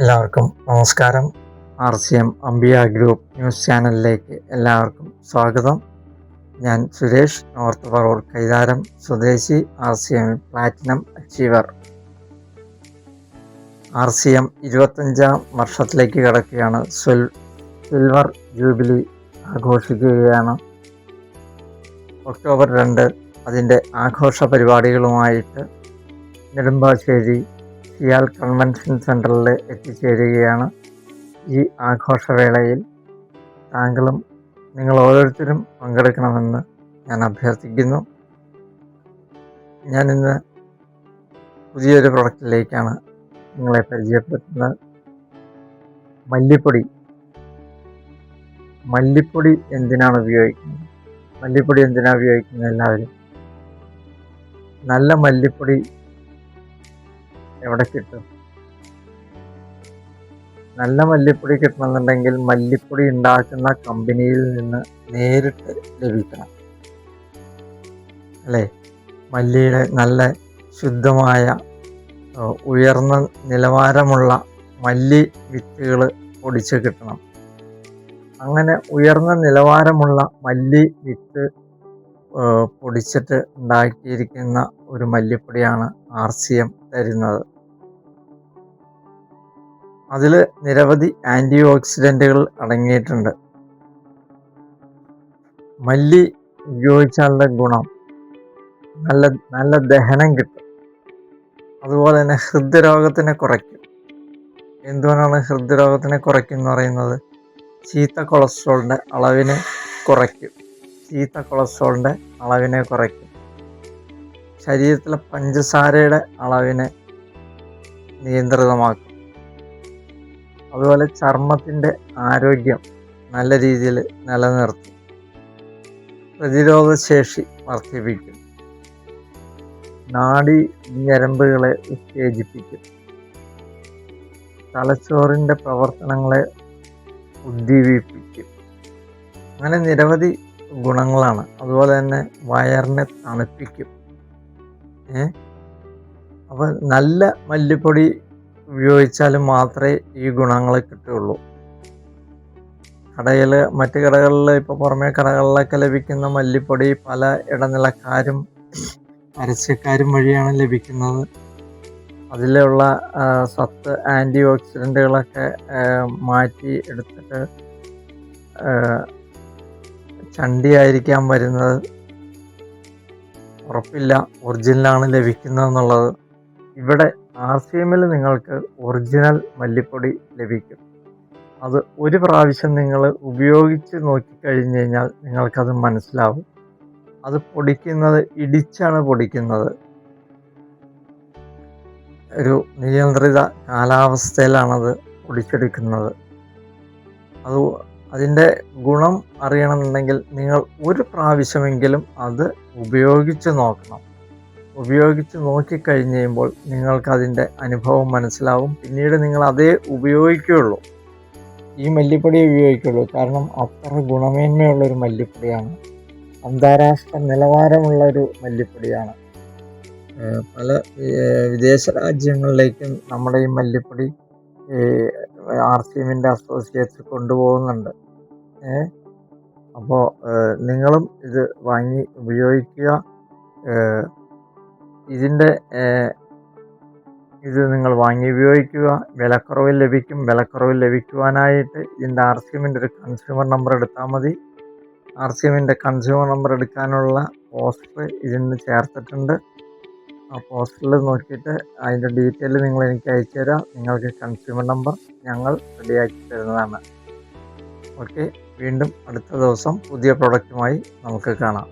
എല്ലാവർക്കും നമസ്കാരം. R C M അംബിയ ഗ്രൂപ്പ് ന്യൂസ് ചാനലിലേക്ക് എല്ലാവർക്കും സ്വാഗതം. ഞാൻ സുരേഷ് നോർത്ത് പറവൂർ കൈതാരം സ്വദേശി R C M platinum achiever. R C M ഇരുപത്തഞ്ചാം വർഷത്തിലേക്ക് കടക്കുകയാണ്. സിൽ സിൽവർ ജൂബിലി ആഘോഷിക്കുകയാണ്. ഒക്ടോബർ രണ്ട് അതിന്റെ ആഘോഷ പരിപാടികളുമായിട്ട് നെടുമ്പാശ്ശേരി സിയാൽ കൺവെൻഷൻ സെന്ററിൽ എത്തിച്ചേരുകയാണ്. ഈ ആഘോഷവേളയിൽ താങ്കളും നിങ്ങൾ ഓരോരുത്തരും പങ്കെടുക്കണമെന്ന് ഞാൻ അഭ്യർത്ഥിക്കുന്നു. ഞാനിന്ന് പുതിയൊരു പ്രൊഡക്റ്റിലേക്കാണ് നിങ്ങളെ പരിചയപ്പെടുത്തുന്നത്. മല്ലിപ്പൊടി. മല്ലിപ്പൊടി എന്തിനാണ് ഉപയോഗിക്കുന്നത്? മല്ലിപ്പൊടി എന്തിനാണ് ഉപയോഗിക്കുന്നത് എല്ലാവരും? നല്ല മല്ലിപ്പൊടി എവിടെ കിട്ടും? നല്ല മല്ലിപ്പൊടി കിട്ടണമെന്നുണ്ടെങ്കിൽ മല്ലിപ്പൊടി ഉണ്ടാക്കുന്ന കമ്പനിയിൽ നിന്ന് നേരിട്ട് ലഭിക്കണം. അല്ലേ? മല്ലിയുടെ നല്ല ശുദ്ധമായ ഉയർന്ന നിലവാരമുള്ള മല്ലി വിത്തുകൾ പൊടിച്ച് കിട്ടണം. അങ്ങനെ ഉയർന്ന നിലവാരമുള്ള മല്ലി വിത്ത് പൊടിച്ചിട്ട് ഉണ്ടാക്കിയിരിക്കുന്ന ഒരു മല്ലിപ്പൊടിയാണ് ആർ സി എം തരുന്നത്. അതിൽ നിരവധി ആന്റി ഓക്സിഡന്റുകൾ അടങ്ങിയിട്ടുണ്ട്. മല്ലി ഉപയോഗിച്ചാലുള്ള ഗുണം നല്ല നല്ല ദഹനം കിട്ടും. അതുപോലെ തന്നെ ഹൃദ്രോഗത്തിനെ കുറയ്ക്കും. എന്തുകൊണ്ടാണ് ഹൃദ്രോഗത്തിനെ കുറയ്ക്കും എന്ന് പറയുന്നത്? ചീത്ത കൊളസ്ട്രോളിന്റെ അളവിനെ കുറയ്ക്കും. ചീത്ത കൊളസ്ട്രോളിന്റെ അളവിനെ കുറയ്ക്കും. ശരീരത്തിലെ പഞ്ചസാരയുടെ അളവിനെ നിയന്ത്രിതമാക്കും. അതുപോലെ ചർമ്മത്തിന്റെ ആരോഗ്യം നല്ല രീതിയിൽ നിലനിർത്തും. പ്രതിരോധശേഷി വർദ്ധിപ്പിക്കും. നാഡി ഞരമ്പുകളെ ഉത്തേജിപ്പിക്കും. തലച്ചോറിന്റെ പ്രവർത്തനങ്ങളെ ഉദ്ദീപിപ്പിക്കും. അങ്ങനെ നിരവധി ഗുണങ്ങളാണ്. അതുപോലെ തന്നെ വയറിനെ തണുപ്പിക്കും. ഏ? നല്ല മല്ലിപ്പൊടി ഉപയോഗിച്ചാൽ മാത്രമേ ഈ ഗുണങ്ങൾ കിട്ടുകയുള്ളൂ. കടയിൽ മറ്റു കടകളിൽ ഇപ്പോൾ പുറമേ കടകളിലൊക്കെ ലഭിക്കുന്ന മല്ലിപ്പൊടി പല ഇടനിലക്കാരും പരസ്യക്കാരും വഴിയാണ് ലഭിക്കുന്നത്. അതിലുള്ള സത്ത് ആന്റി ഓക്സിഡന്റുകളൊക്കെ മാറ്റി എടുത്തിട്ട് ചണ്ടിയായിരിക്കാൻ വരുന്നത്. ഉറപ്പില്ല ഒറിജിനലാണ് ലഭിക്കുന്നതെന്നുള്ളത്. ഇവിടെ ആർ സി എമ്മിൽ നിങ്ങൾക്ക് ഒറിജിനൽ മല്ലിപ്പൊടി ലഭിക്കും. അത് ഒരു പ്രാവശ്യം നിങ്ങൾ ഉപയോഗിച്ച് നോക്കിക്കഴിഞ്ഞ് കഴിഞ്ഞാൽ നിങ്ങൾക്കത് മനസ്സിലാവും. അത് പൊടിക്കുന്നത് ഇടിച്ചാണ് പൊടിക്കുന്നത്. ഒരു നിയന്ത്രിത കാലാവസ്ഥയിലാണത് പൊടിച്ചെടുക്കുന്നത്. അത് അതിന്റെ ഗുണം അറിയണമെന്നുണ്ടെങ്കിൽ നിങ്ങൾ ഒരു പ്രാവശ്യമെങ്കിലും അത് ഉപയോഗിച്ച് നോക്കണം. ഉപയോഗിച്ച് നോക്കിക്കഴിഞ്ഞ് കഴിയുമ്പോൾ നിങ്ങൾക്ക് അതിന്റെ അനുഭവം മനസ്സിലാവും. പിന്നീട് നിങ്ങൾ അതേ ഉപയോഗിക്കുകയുള്ളൂ. ഈ മല്ലിപ്പൊടി ഉപയോഗിക്കുള്ളൂ കാരണം അത്ര ഗുണമേന്മയുള്ള ഒരു മല്ലിപ്പൊടിയാണ്. അന്താരാഷ്ട്ര നിലവാരമുള്ള ഒരു മല്ലിപ്പൊടിയാണ്. പല വിദേശ രാജ്യങ്ങളിലേക്കും നമ്മുടെ ഈ മല്ലിപ്പൊടി ആർ സി എമ്മിന്റെ അസോസിയേറ്റ്സ് കൊണ്ടുപോകുന്നുണ്ട് അപ്പോൾ നിങ്ങളും ഇത് വാങ്ങി ഉപയോഗിക്കുക. ഇതിന്റെ ഇത് നിങ്ങൾ വാങ്ങി ഉപയോഗിക്കുക. വിലക്കുറവിൽ ലഭിക്കും. വിലക്കുറവിൽ ലഭിക്കുവാനായിട്ട് ഇതിന്റെ ആർ സി എമ്മിന്റെ ഒരു കൺസ്യൂമർ നമ്പർ എടുത്താൽ മതി. ആർ സി എമ്മിന്റെ കൺസ്യൂമർ നമ്പർ എടുക്കാനുള്ള പോസ്റ്റർ ഇതിന് ചേർത്തിട്ടുണ്ട്. ആ പോസ്റ്ററിൽ നോക്കിയിട്ട് അതിന്റെ ഡീറ്റെയിൽ നിങ്ങൾ എനിക്ക് അയച്ചു തരാം. നിങ്ങൾക്ക് കൺസ്യൂമർ നമ്പർ ഞങ്ങൾ റെഡിയാക്കി തരുന്നതാണ്. ഓക്കെ വീണ്ടും അടുത്ത ദിവസം പുതിയ പ്രൊഡക്റ്റുമായി നമുക്ക് കാണാം.